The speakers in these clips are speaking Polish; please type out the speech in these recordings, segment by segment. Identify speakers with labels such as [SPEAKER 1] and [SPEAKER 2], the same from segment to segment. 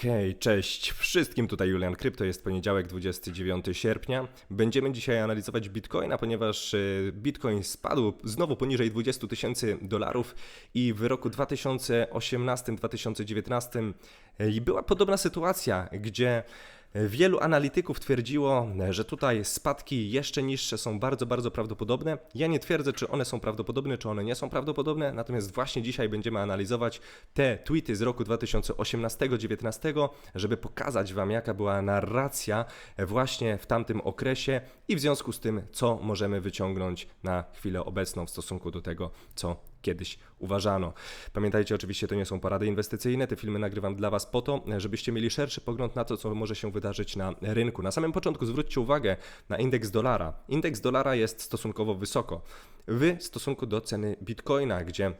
[SPEAKER 1] Okej, cześć wszystkim, tutaj Julian Krypto, jest poniedziałek 29 sierpnia. Będziemy dzisiaj analizować Bitcoina, ponieważ e, Bitcoin spadł znowu poniżej 20 tysięcy dolarów i w roku 2018-2019 e, była podobna sytuacja, gdzie Wielu analityków twierdziło, że tutaj spadki jeszcze niższe są bardzo, bardzo prawdopodobne. Ja nie twierdzę, czy one są prawdopodobne, czy one nie są prawdopodobne, natomiast właśnie dzisiaj będziemy analizować te tweety z roku 2018-2019, żeby pokazać Wam, jaka była narracja właśnie w tamtym okresie i w związku z tym, co możemy wyciągnąć na chwilę obecną w stosunku do tego, co kiedyś uważano. Pamiętajcie, oczywiście to nie są porady inwestycyjne, te filmy nagrywam dla Was po to, żebyście mieli szerszy pogląd na to, co może się wydarzyć na rynku. Na samym początku zwróćcie uwagę na indeks dolara. Indeks dolara jest stosunkowo wysoko w stosunku do ceny bitcoina, gdzie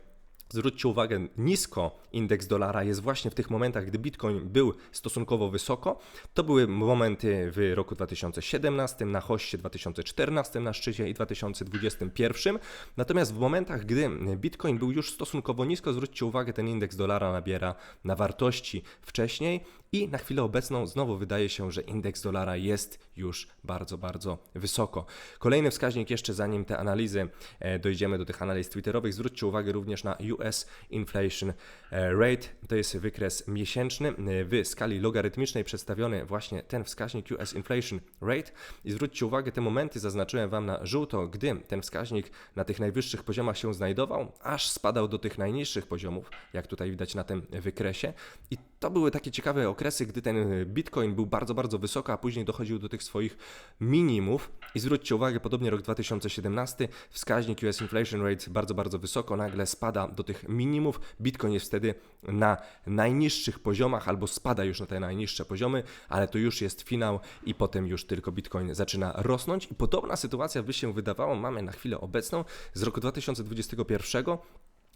[SPEAKER 1] Zwróćcie uwagę, nisko indeks dolara jest właśnie w tych momentach, gdy Bitcoin był stosunkowo wysoko. To były momenty w roku 2017, na hoście 2014 na szczycie i 2021. Natomiast w momentach, gdy Bitcoin był już stosunkowo nisko, zwróćcie uwagę, ten indeks dolara nabiera na wartości wcześniej i na chwilę obecną znowu wydaje się, że indeks dolara jest już bardzo, bardzo wysoko. Kolejny wskaźnik jeszcze zanim te analizy e, dojdziemy do tych analiz twitterowych, zwróćcie uwagę również na US Inflation e, Rate. To jest wykres miesięczny e, w skali logarytmicznej przedstawiony właśnie ten wskaźnik US Inflation Rate. I zwróćcie uwagę, te momenty zaznaczyłem Wam na żółto, gdy ten wskaźnik na tych najwyższych poziomach się znajdował, aż spadał do tych najniższych poziomów, jak tutaj widać na tym wykresie. I to były takie ciekawe okresy, gdy ten Bitcoin był bardzo, bardzo wysoko, a później dochodził do tych swoich minimów. I zwróćcie uwagę, podobnie rok 2017, wskaźnik US Inflation Rate bardzo, bardzo wysoko, nagle spada do tych minimów. Bitcoin jest wtedy na najniższych poziomach albo spada już na te najniższe poziomy, ale to już jest finał i potem już tylko Bitcoin zaczyna rosnąć. I podobna sytuacja by się wydawała, mamy na chwilę obecną z roku 2021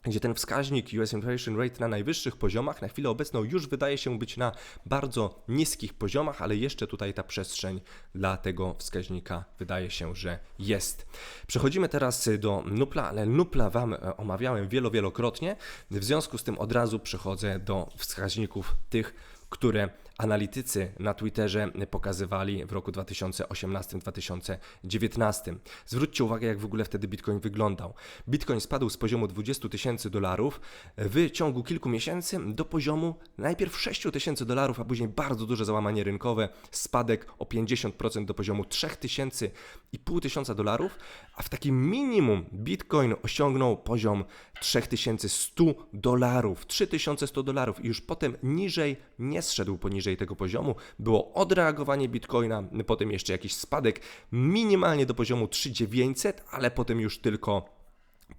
[SPEAKER 1] gdzie ten wskaźnik US Inflation Rate na najwyższych poziomach na chwilę obecną już wydaje się być na bardzo niskich poziomach, ale jeszcze tutaj ta przestrzeń dla tego wskaźnika wydaje się, że jest. Przechodzimy teraz do Nupla, ale Nupla Wam e, omawiałem wielo, wielokrotnie, w związku z tym od razu przechodzę do wskaźników tych, które analitycy na Twitterze pokazywali w roku 2018-2019. Zwróćcie uwagę, jak w ogóle wtedy Bitcoin wyglądał. Bitcoin spadł z poziomu 20 tysięcy dolarów w ciągu kilku miesięcy do poziomu najpierw 6 tysięcy dolarów, a później bardzo duże załamanie rynkowe, spadek o 50% do poziomu 3000 i pół tysiąca dolarów, a w takim minimum Bitcoin osiągnął poziom 3100 dolarów, 3100 dolarów i już potem niżej nie zszedł poniżej poniżej tego poziomu, było odreagowanie Bitcoina, potem jeszcze jakiś spadek minimalnie do poziomu 3900, ale potem już tylko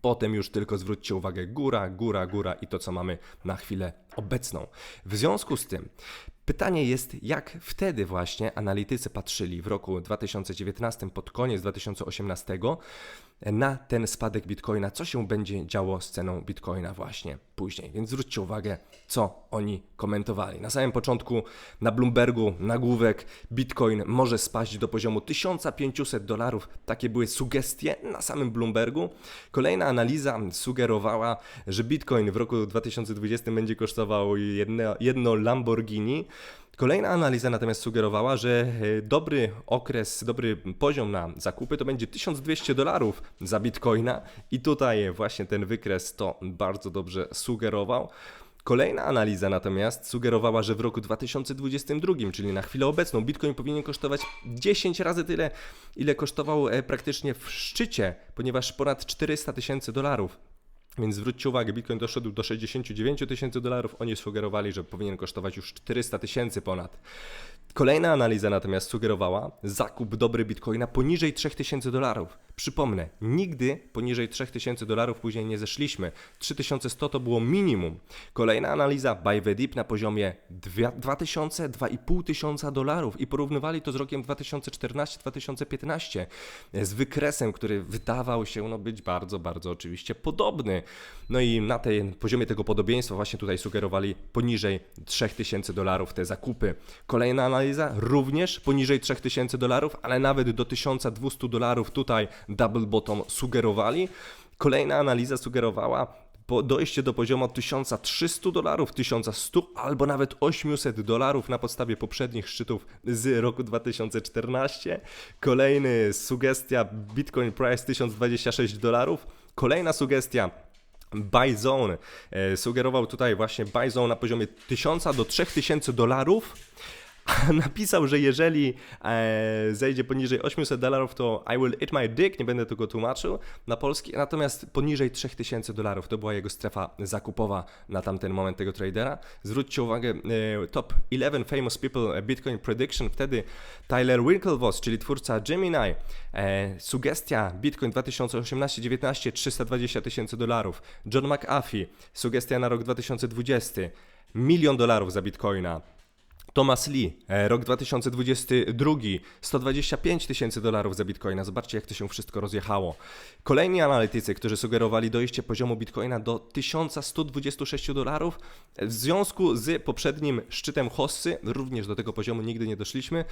[SPEAKER 1] Potem już tylko zwróćcie uwagę góra, góra, góra i to, co mamy na chwilę obecną. W związku z tym pytanie jest, jak wtedy właśnie analitycy patrzyli w roku 2019, pod koniec 2018 na ten spadek bitcoina, co się będzie działo z ceną bitcoina właśnie później. Więc zwróćcie uwagę, co oni komentowali. Na samym początku na Bloombergu nagłówek bitcoin może spaść do poziomu 1500 dolarów. Takie były sugestie na samym Bloombergu. Kolejna analiza sugerowała, że bitcoin w roku 2020 będzie kosztował jedno, jedno Lamborghini. Kolejna analiza natomiast sugerowała, że e, dobry okres, dobry poziom na zakupy to będzie 1200 dolarów za bitcoina i tutaj właśnie ten wykres to bardzo dobrze sugerował. Kolejna analiza natomiast sugerowała, że w roku 2022, czyli na chwilę obecną, Bitcoin powinien kosztować 10 razy tyle, ile kosztował e, praktycznie w szczycie, ponieważ ponad 400 tysięcy dolarów. Więc zwróćcie uwagę, Bitcoin doszedł do 69 tysięcy dolarów, oni sugerowali, że powinien kosztować już 400 tysięcy ponad. Kolejna analiza natomiast sugerowała zakup dobry bitcoina poniżej 3000 dolarów. Przypomnę, nigdy poniżej 3000 dolarów później nie zeszliśmy. 3100 to było minimum. Kolejna analiza Buy the Deep na poziomie 2000, 2500 dolarów i porównywali to z rokiem 2014-2015 z wykresem, który wydawał się no, być bardzo, bardzo oczywiście podobny. No i na tej poziomie tego podobieństwa właśnie tutaj sugerowali poniżej 3000 dolarów te zakupy. Kolejna analiza również poniżej 3000 dolarów, ale nawet do 1200 dolarów tutaj double bottom sugerowali. Kolejna analiza sugerowała po dojście do poziomu 1300 dolarów, 1100 albo nawet 800 dolarów na podstawie poprzednich szczytów z roku 2014. Kolejny sugestia Bitcoin Price 1026 dolarów. Kolejna sugestia Buy Zone e, sugerował tutaj właśnie Buy Zone na poziomie 1000 do 3000 dolarów. Napisał, że jeżeli e, zejdzie poniżej 800 dolarów, to I will eat my dick, nie będę tego tłumaczył na polski, natomiast poniżej 3000 dolarów to była jego strefa zakupowa na tamten moment tego tradera. Zwróćcie uwagę, e, top 11 famous people Bitcoin prediction, wtedy Tyler Winklevoss, czyli twórca Gemini, e, sugestia Bitcoin 2018-19 320 tysięcy dolarów, John McAfee, sugestia na rok 2020 milion dolarów za Bitcoina. Thomas Lee, e, rok 2022, 125 tysięcy dolarów za bitcoina. Zobaczcie, jak to się wszystko rozjechało. Kolejni analitycy, którzy sugerowali dojście poziomu bitcoina do 1126 dolarów, w związku z poprzednim szczytem Hossy, również do tego poziomu nigdy nie doszliśmy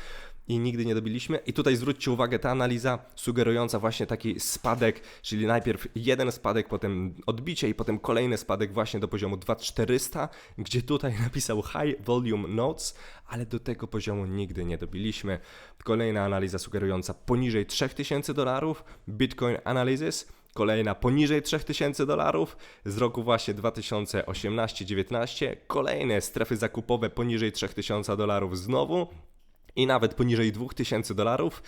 [SPEAKER 1] i nigdy nie dobiliśmy. I tutaj zwróćcie uwagę, ta analiza sugerująca właśnie taki spadek, czyli najpierw jeden spadek, potem odbicie i potem kolejny spadek właśnie do poziomu 2400, gdzie tutaj napisał High Volume Notes, ale do tego poziomu nigdy nie dobiliśmy. Kolejna analiza sugerująca poniżej 3000 dolarów, Bitcoin Analysis, kolejna poniżej 3000 dolarów z roku właśnie 2018-19, kolejne strefy zakupowe poniżej 3000 dolarów znowu i nawet poniżej 2000 dolarów.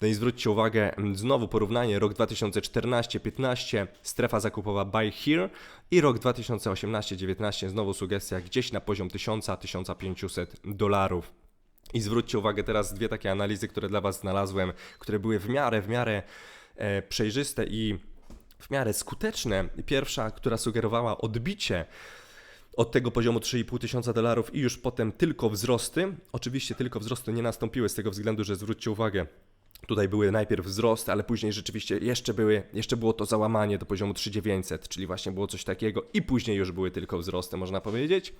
[SPEAKER 1] No i zwróćcie uwagę, znowu porównanie rok 2014-15, strefa zakupowa Buy Here i rok 2018-19, znowu sugestia gdzieś na poziom 1000-1500 dolarów. I zwróćcie uwagę teraz dwie takie analizy, które dla Was znalazłem, które były w miarę, w miarę e, przejrzyste i w miarę skuteczne. Pierwsza, która sugerowała odbicie od tego poziomu 3,5 tysiąca dolarów i już potem tylko wzrosty. Oczywiście tylko wzrosty nie nastąpiły z tego względu, że zwróćcie uwagę, Tutaj były najpierw wzrosty, ale później rzeczywiście jeszcze, były, jeszcze było to załamanie do poziomu 3900, czyli właśnie było coś takiego i później już były tylko wzrosty, można powiedzieć.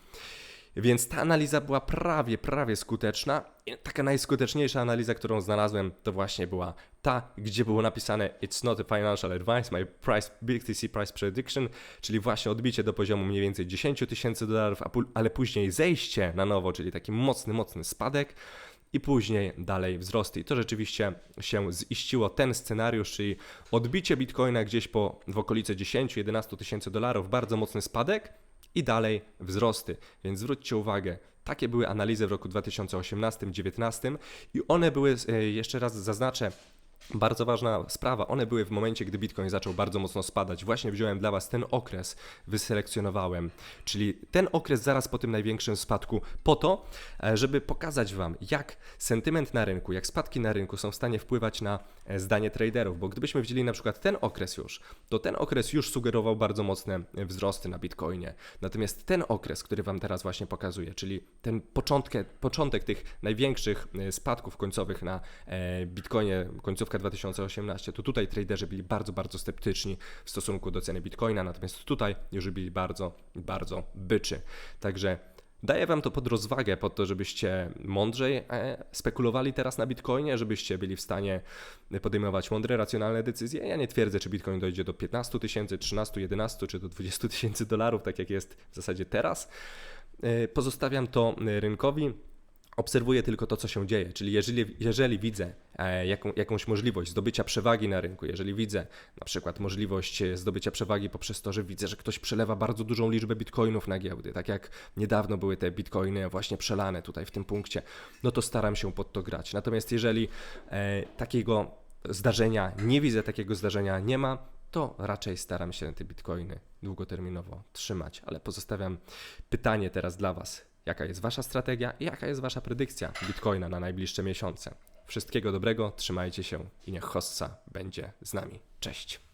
[SPEAKER 1] Więc ta analiza była prawie, prawie skuteczna. I taka najskuteczniejsza analiza, którą znalazłem, to właśnie była ta, gdzie było napisane It's not a financial advice, my price, BTC price prediction, czyli właśnie odbicie do poziomu mniej więcej 10 tysięcy dolarów, ale później zejście na nowo, czyli taki mocny, mocny spadek i później dalej wzrosty. I to rzeczywiście się ziściło ten scenariusz, czyli odbicie bitcoina gdzieś po w okolice 10-11 tysięcy dolarów, bardzo mocny spadek i dalej wzrosty. Więc zwróćcie uwagę, takie były analizy w roku 2018-2019 i one były, e, jeszcze raz zaznaczę, bardzo ważna sprawa. One były w momencie, gdy Bitcoin zaczął bardzo mocno spadać. Właśnie wziąłem dla Was ten okres, wyselekcjonowałem, czyli ten okres zaraz po tym największym spadku, po to, e, żeby pokazać Wam, jak sentyment na rynku, jak spadki na rynku są w stanie wpływać na e, zdanie traderów. Bo gdybyśmy wzięli na przykład ten okres już, to ten okres już sugerował bardzo mocne wzrosty na Bitcoinie. Natomiast ten okres, który Wam teraz właśnie pokazuję, czyli ten początek, początek tych największych e, spadków końcowych na Bitcoinie, końcówka 2018, to tutaj traderzy byli bardzo, bardzo sceptyczni w stosunku do ceny Bitcoina, natomiast tutaj już byli bardzo, bardzo byczy. Także Daję Wam to pod rozwagę, pod to, żebyście mądrzej e, spekulowali teraz na Bitcoinie, żebyście byli w stanie podejmować mądre, racjonalne decyzje. Ja nie twierdzę, czy Bitcoin dojdzie do 15 tysięcy, 13, 11 czy do 20 tysięcy dolarów, tak jak jest w zasadzie teraz. E, pozostawiam to rynkowi obserwuję tylko to, co się dzieje. Czyli jeżeli, jeżeli widzę e, jaką, jakąś możliwość zdobycia przewagi na rynku, jeżeli widzę na przykład możliwość e, zdobycia przewagi poprzez to, że widzę, że ktoś przelewa bardzo dużą liczbę bitcoinów na giełdy, tak jak niedawno były te bitcoiny właśnie przelane tutaj w tym punkcie, no to staram się pod to grać. Natomiast jeżeli e, takiego zdarzenia nie widzę, takiego zdarzenia nie ma, to raczej staram się te bitcoiny długoterminowo trzymać. Ale pozostawiam pytanie teraz dla Was jaka jest Wasza strategia i jaka jest Wasza predykcja Bitcoina na najbliższe miesiące. Wszystkiego dobrego, trzymajcie się i niech hossa będzie z nami. Cześć!